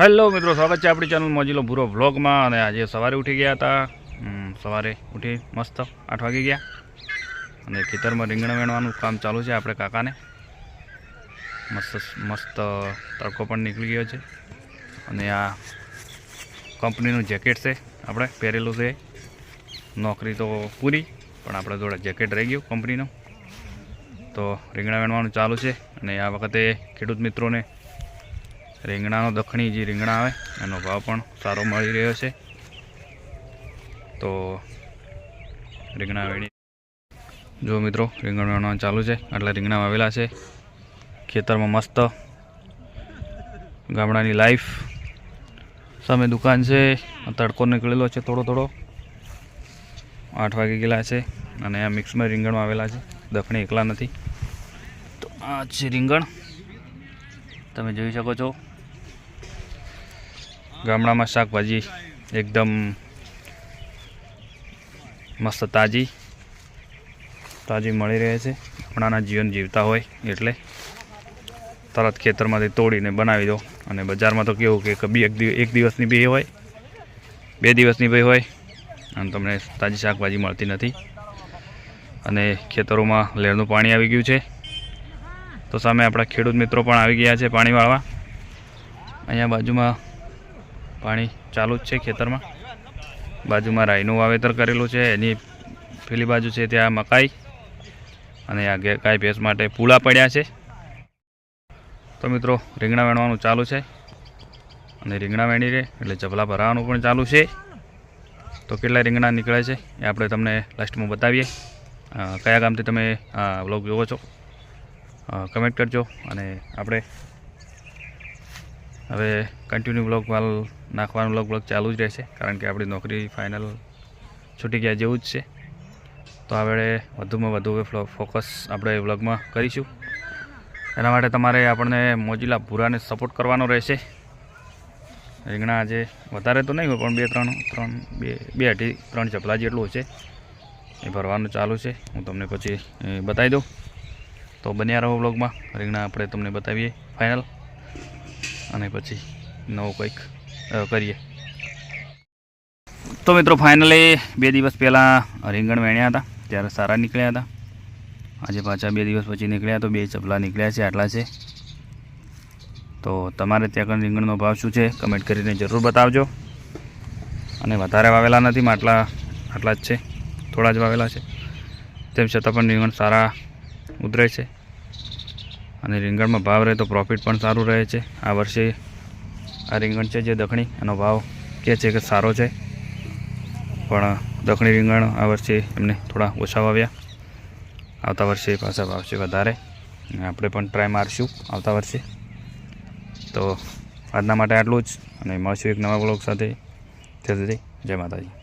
Hello મિત્રો, સ્વાગત છે આપણી ચેનલ મોજીલો ભૂરો વ્લોગમાં અને આજે સવારે ઉઠી ગયા હતા. સવારે ઉઠી મસ્ત આઠ વાગી ગયા. અને ખેતરમાં રીંગણ વેણવાનું કામ ચાલુ છે આપણે કાકાને. મસ્ત મસ્ત તડકો પણ નીકળી ગયો છે. અને આ કંપનીનું જેકેટ છે, આપણે પહેરેલું છે. નોકરી તો પૂરી, પણ આપણે જોડે જેકેટ રહી ગયું કંપનીનું. તો રીંગણા વેણવાનું ચાલુ છે. અને આ વખતે ખેડૂત મિત્રોને રીંગણાનો દખણી જે રીંગણા આવે, એનો ભાવ પણ સારો મળી રહ્યો છે. તો રીંગણા વેણી. જો મિત્રો, રીંગણ વેણવાનું ચાલુ છે, આટલા રીંગણા વાવેલા છે. ખેતરમાં મસ્ત ગામડાની લાઈફ સામે દુકાન છે તડકો નીકળેલો છે થોડો થોડો. આઠ વાગી ગયેલા છે, અને આ મિક્સમાં રીંગણ આવેલા છે. દખણી એકલા નથી. તો આ છે રીંગણ. તમે જોઈ શકો છો. ગામડામાં શાકભાજી એકદમ મસ્ત તાજી તાજી મળી રહે છે. હમણાંના જીવન જીવતા હોય એટલે તરત ખેતરમાંથી તોડીને બનાવી દો. અને બજારમાં તો કેવું કે બી એક દિવસની બી હોય, બે દિવસની બી હોય, અને તમને તાજી શાકભાજી મળતી નથી. અને ખેતરોમાં લહેરનું પાણી આવી ગયું છે. તો સામે આપણા ખેડૂત મિત્રો પણ આવી ગયા છે પાણી વાળવા. અહીંયા બાજુમાં પાણી ચાલુ જ છે ખેતરમાં. બાજુમાં રાઈનું વાવેતર કરેલું છે, એની પેલી બાજુ છે ત્યાં મકાઈ અને આ ગાય ભેંસ માટે પૂળા પડ્યા છે. તો મિત્રો, રીંગણા વેણવાનું ચાલુ છે અને રીંગણા વેણી રહે એટલે જબલા ભરાવાનું પણ ચાલુ છે. તો કેટલા રીંગણા નીકળે છે એ આપણે તમને લાસ્ટમાં બતાવીએ. કયા ગામથી તમે આ બ્લોગ જોવો છો? કમેન્ટ કરજો અને આપણે હવે કન્ટિન્યુ બ્લોગ માલ નાખવાનું બ્લોગ બ્લોગ ચાલુ જ રહેશે, કારણ કે આપણી નોકરી ફાઇનલ છૂટી ગયા જેવું જ છે. તો આપણે વધુમાં વધુ ફોકસ આપણે વ્લોગમાં કરીશું. એના માટે તમારે આપણને મોજીલા ભૂરાને સપોર્ટ કરવાનો રહેશે. રીંગણા આજે વધારે તો નહીં હોય, પણ બે, ત્રણ ત્રણ, બે બે અઢી, ત્રણ ચપલા જેટલું છે એ ભરવાનું ચાલુ છે. હું તમને પછી બતાવી દઉં. તો બન્યા રહો બ્લોગમાં રીંગણા આપણે તમને બતાવીએ. ફાઇનલ અને પછી નવું કંઈક કરીએ. તો મિત્રો ફાઇનલી બે દિવસ પહેલાં રીંગણ વેણ્યા હતા. ત્યારે સારા નીકળ્યા હતા. આજે પાછા બે દિવસ પછી નીકળ્યા તો બે ચપલા નીકળ્યા છે, આટલા છે. તો તમારે ત્યાં આગળ રીંગણનો ભાવ શું છે કમેન્ટ કરીને જરૂર બતાવજો. અને વધારે વાવેલા નથી માટલા આટલા આટલા જ છે. થોડા જ વાવેલા છે. તેમ છતાં પણ રીંગણ સારા ઉતરે છે. અને રીંગણમાં ભાવ રહે તો પ્રોફિટ પણ સારું રહે છે. આ વર્ષે આ રીંગણ છે જે દખણી. એનો ભાવ કહે છે કે સારો છે. પણ દખણી રીંગણ આ વર્ષે એમને થોડા ઓછા વાવ્યા. આવતા વર્ષે પાછા વાવશે વધારે. આપણે પણ ટ્રાય મારશું આવતા વર્ષે. તો આજના માટે આટલું જ. અને મળશું એક નવા બ્લોગ સાથે. સુધી જય માતાજી.